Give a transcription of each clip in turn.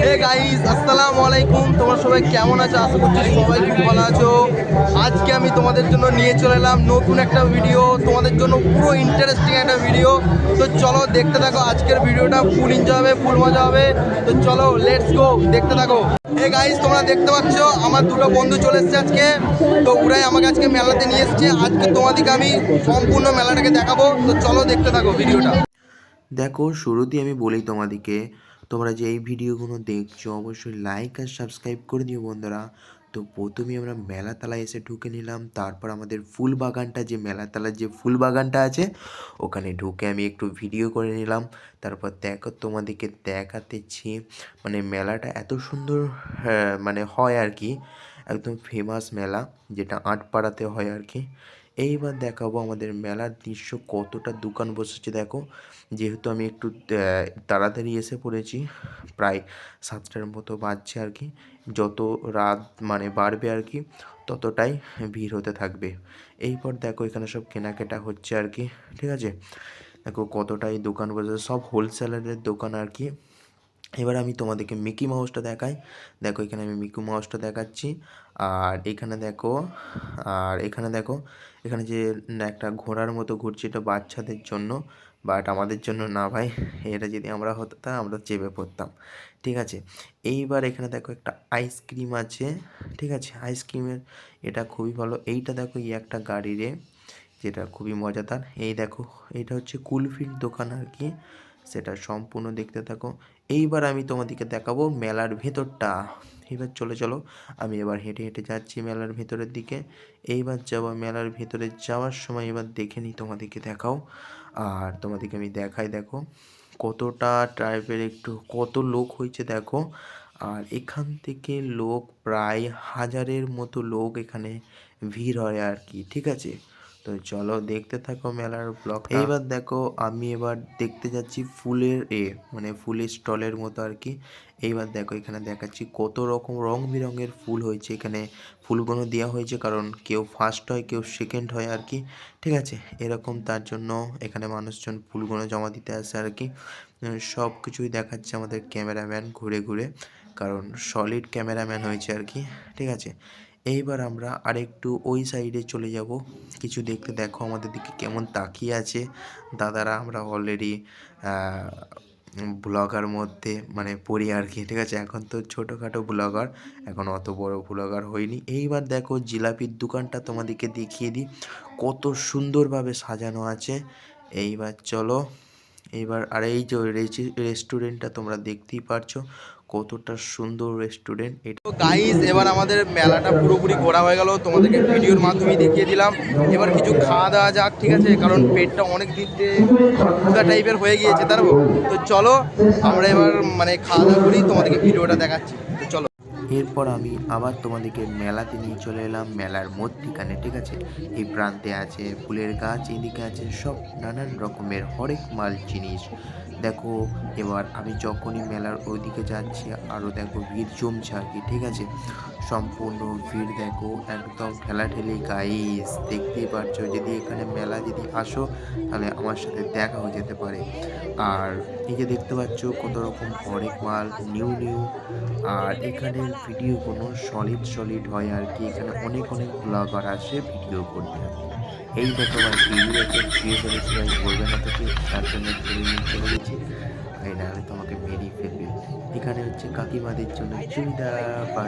Hey guys আসসালামু আলাইকুম। তোমরা সবাই কেমন আছো? আশা করছি সবাই খুব ভালো আছো। আজকে আমি তোমাদের জন্য নিয়ে চলে এলাম নতুন একটা ভিডিও তোমাদের জন্য পুরো ইন্টারেস্টিং একটা ভিডিও তো চলো দেখতে থাকো, আজকের ভিডিওটা ফুল এনজয় হবে ফুল মজা হবে। তো চলো লেটস গো দেখতে থাকো। হে গাইস তোমরা দেখতে পাচ্ছ, আমার দুটো বন্ধু চলে এসেছে আজকে। তো ওরাই আমাকে আজকে মেলাতে নিয়ে এসেছে। আজকে তোমাদেরকে আমি সম্পূর্ণ মেলাটাকে দেখাবো। তো চলো দেখতে থাকো ভিডিওটা দেখো, শুরুতেই আমি বলি তোমাদেরকে তোমরা যে এই ভিডিওগুলো দেখছ অবশ্যই লাইক আর সাবস্ক্রাইব করে দিও বন্ধুরা। তো প্রথমে আমরা মেলাতলায় এসে ঢুকে নিলাম। তারপর আমাদের ফুল বাগানটা যে মেলাতলার যে ফুল বাগানটা আছে ওখানে ঢুকে আমি একটু ভিডিও করে নিলাম। তারপর দেখো তোমাদেরকে দেখাতেছি। মানে মেলাটা এত সুন্দর হ্যাঁ, মানে হয় আর কি। একদম ফেমাস মেলা যেটা আটপাড়াতে হয় আর কি। এইবার দেখাবো আমাদের মেলার দৃশ্য কতটা দোকান বসেছে, দেখো। যেহেতু আমি একটু তাড়াতাড়ি এসে পড়েছি, প্রায় সাতটার মতো বাজছে আর কি। যত রাত মানে বাড়বে আর কি, ততটাই ভিড় হতে থাকবে। এইপর দেখো এখানে সব কেনাকাটা হচ্ছে আর কি, ঠিক আছে? দেখো কতটাই দোকান বসেছে, সব হোলসেলারের দোকান আর কি। এবার আমি তোমাদেরকে মিকি মাউসটা দেখাই। দেখো, এখানে আমি মিকি মাউসটা দেখাচ্ছি। আর এখানে দেখো, আর এখানে দেখো, এখানে যে একটা ঘোড়ার মতো ঘুরছে এটা বাচ্চাদের জন্য। বাট আমাদের জন্য না ভাই, এটা যদি আমরা হতো তা আমরা চেপে পড়তাম। ঠিক আছে? এইবার এখানে দেখো একটা আইসক্রিম আছে। ঠিক আছে? আইসক্রিমের এটা খুবই ভালো। এইটা দেখো, এই একটা গাড়ি রে যেটা খুবই মজাদার। এই দেখো এটা হচ্ছে কুলফির দোকান আর কি। সেটা সম্পূর্ণ দেখতে থাকো। এইবার আমি তোমাদেরকে দেখাবো মেলার ভেতরটা। এবার চলে চলো, আমি এবার হেঁটে হেঁটে যাচ্ছি মেলার ভেতরের দিকে। এইবার যাব মেলার ভেতরে যাওয়ার সময় এবার দেখে নিই তোমাদেরকে দেখাও। আর তোমাদেরকে আমি দেখাই দেখো, কতটা টাইপের একটু কত লোক হয়েছে দেখো। আর এখান থেকে লোক প্রায় হাজারের মতো লোক এখানে ভিড় হয় আর কি, ঠিক আছে? তো চলো দেখতে থাকো মেলার ব্লগ এইবার দেখো আমি এবার দেখতে যাচ্ছি ফুলের এ মানে ফুলের স্টলের মতো আর কি। এইবার দেখো এখানে দেখাচ্ছি কত রকম রং বেরঙের ফুল হয়েছে। এখানে ফুলগুলো দেওয়া হয়েছে কারণ কেউ ফার্স্ট হয় কেউ সেকেন্ড হয় আর কি। ঠিক আছে? এরকম তার জন্য এখানে মানুষজন ফুলগুলো জমা দিতে আসে আর কি। সব কিছুই দেখাচ্ছে আমাদের ক্যামেরাম্যান ঘুরে ঘুরে কারণ সলিড ক্যামেরাম্যান হয়েছে আর কি। ঠিক আছে? এইবার আমরা আরেকটু ওই সাইডে চলে যাব। কিছু দেখতে দেখো, আমাদের দিকে কেমন তাকিয়ে আছে। দাদারা আমরা অলরেডি ব্লগার মধ্যে মানে পড়ি আর কি, ঠিক আছে? এখন তো ছোটোখাটো ব্লগার এখন অত বড় ব্লগার হয়নি। এইবার দেখো, জিলাপির দোকানটা তোমাদেরকে দেখিয়ে দিই। কত সুন্দরভাবে সাজানো আছে। এইবার চলো। এইবার আর এই যে রেস্টুরেন্টটা তোমরা দেখতেই পারছ, কতটা সুন্দর রেস্টুরেন্ট এটা। তো গাইস এবার আমাদের মেলাটা পুরোপুরি ঘোরা হয়ে গেল, তোমাদেরকে ভিডিওর মাধ্যমে দেখিয়ে দিলাম। এবার কিছু খাওয়া দাওয়া যাক, ঠিক আছে? কারণ পেটটা অনেক থেকে ক্ষুধা টাইপের হয়ে গিয়েছে তার তো চলো, আমরা এবার মানে খাওয়া দাওয়া করি, তোমাদেরকে ভিডিওটা দেখাচ্ছি। তো চলো। এরপর আমি আবার তোমাদেরকে মেলাতে নিয়ে চলে এলাম। মেলার মধ্যিখানে, ঠিক আছে? এই প্রান্তে আছে ফুলের গাছ, এদিকে আছে সব নানান রকমের হরেক মাল জিনিস। দেখো, এবার আমি যখনই মেলার ওইদিকে যাচ্ছি আরও দেখো ভিড় জমছে আর কি, ঠিক আছে সম্পূর্ণ ভিড় দেখো, একদম ঠেলাঠেলি গাইস দেখতেই পারছ, যদি এখানে মেলা যদি আসো, তাহলে আমার সাথে দেখা হয়ে যেতে পারে আর এই যে দেখতে পাচ্ছ, কত রকম হরেক মাল নিউ নিউ আর এখানের ভিডিও কোনো সলিড সলিড হয় আর কি, এখানে অনেক অনেক ব্লগার আসে ভিডিও করতে। এই দেখো ভাই ভিডিও একটা ফেলেছি ভাই বলবে না তোকে তার জন্য চলে নিয়ে চলে গেছি ভাই তোমাকে মেরেই ফেলবে। এখানে হচ্ছে কাকিমাদের জন্য চুড়িদার বা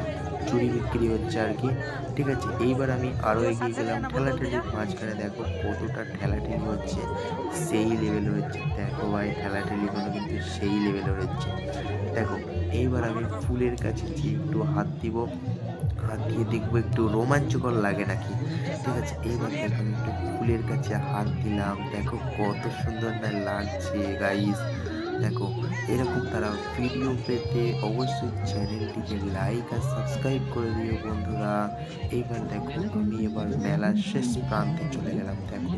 চুড়ি বিক্রি হচ্ছে আর কি। ঠিক আছে, এইবার আমি আরও এগিয়ে গেলাম ঠেলাঠেলির মাঝখানে। দেখো কতটা ঠেলাঠেলি হচ্ছে, সেই লেভেল হচ্ছে। দেখো ভাই ঠেলাঠেলিগুলো কিন্তু সেই লেভেল হচ্ছে। দেখো, এইবার আমি ফুলের কাছে গিয়ে একটু হাত দিব হাত দিয়ে দেখব একটু রোমাঞ্চকর লাগে নাকি? ঠিক আছে এইবার দেখো আমি একটু ফুলের কাছে হাত দিলাম। দেখো কত সুন্দর না লাগছে গাইস দেখো, এরকম তারা ভিডিও পেতে অবশ্যই চ্যানেলটিকে লাইক আর সাবস্ক্রাইব করে দিও বন্ধুরা। এইবার দেখো, আমি এবার মেলার শেষ প্রান্তে চলে গেলাম। দেখো,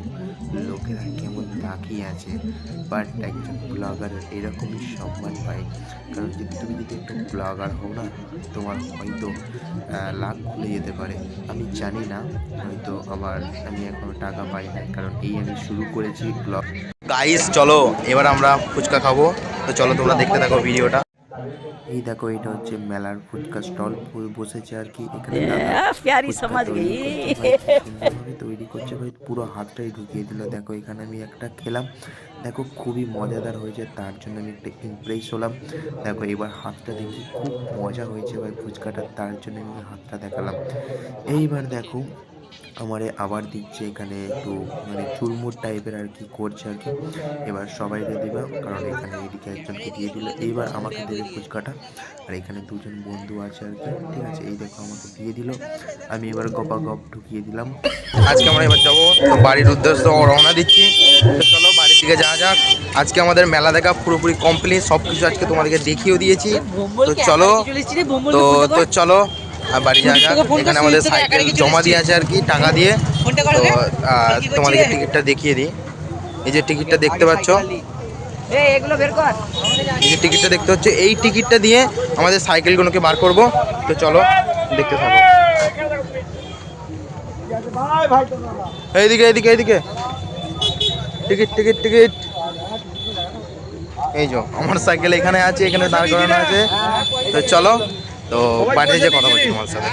লোকেরা কেমন তাকিয়ে আছে। বাট একজন ব্লগার এরকমই সম্মান পায় কারণ যদি তুমি যদি একটু ব্লগার হও না, তোমার হয়তো লাখ খুলে যেতে পারে। আমি জানি না, হয়তো আমার, আমি এখনও টাকা পাই না কারণ এই আমি শুরু করেছি ব্লগ গাইস চলো এবার আমরা ফুচকা খাব। তো চলো তোমরা দেখতে থাকো ভিডিওটা। এই দেখো এটা হচ্ছে মেলার ফুচকা স্টল। বসেছে আর কি এখানে প্যারি সমাজ তৈরি করছে ভাই পুরো হাতটাই ঢুকিয়ে দিল। দেখো এখানে আমি একটা খেলাম। দেখো খুবই মজাদার হয়েছে তার জন্য আমি একটা ইমপ্রেস হলাম। দেখো এবার হাতটা দেখি খুব মজা হয়েছে ভাই ফুচকাটা তার জন্য আমি হাতটা দেখালাম। এইবার দেখো আমারে আবার দিচ্ছে এখানে একটু মানে চুরমুর টাইপের আর কি করছে আর কি। এবার সবাইকে দেবে কারণ এখানে এদিকে একজনকে দিয়ে দিল। এইবার আমাকে দেবে ফুচকাটা আর এখানে দুজন বন্ধু আছে আর কি। ঠিক আছে এই দেখো আমাকে দিয়ে দিল। আমি এবার গপা গপ ঢুকিয়ে দিলাম। আজকে আমরা এবার যাব তো বাড়ির উদ্দেশ্যে রওনা দিচ্ছি। তো চলো বাড়ির দিকে যাওয়া যাক। আজকে আমাদের মেলা দেখা পুরোপুরি কমপ্লিট সব কিছু আজকে তোমাদেরকে দেখিয়েও দিয়েছি। তো চলো তো তো চলো বাড়ি যাওয়া যাক এখানে আমাদের সাইকেল জমা দিয়ে আছে আর কি টাকা দিয়ে। তো তোমাদেরকে টিকিটটা দেখিয়ে দিই। এই যে টিকিটটা দেখতে পাচ্ছ। এই যে টিকিটটা দেখতে হচ্ছে এই টিকিটটা দিয়ে আমাদের সাইকেলগুলোকে বার করব। তো চলো দেখতে থাকো। এইদিকে এইদিকে এইদিকে। টিকিট টিকিট টিকিট এই যে আমার সাইকেল এখানে আছে এখানে দাঁড় করানো আছে। তো চলো তো বাড়িতে যে কথা বলছি তোমার সাথে।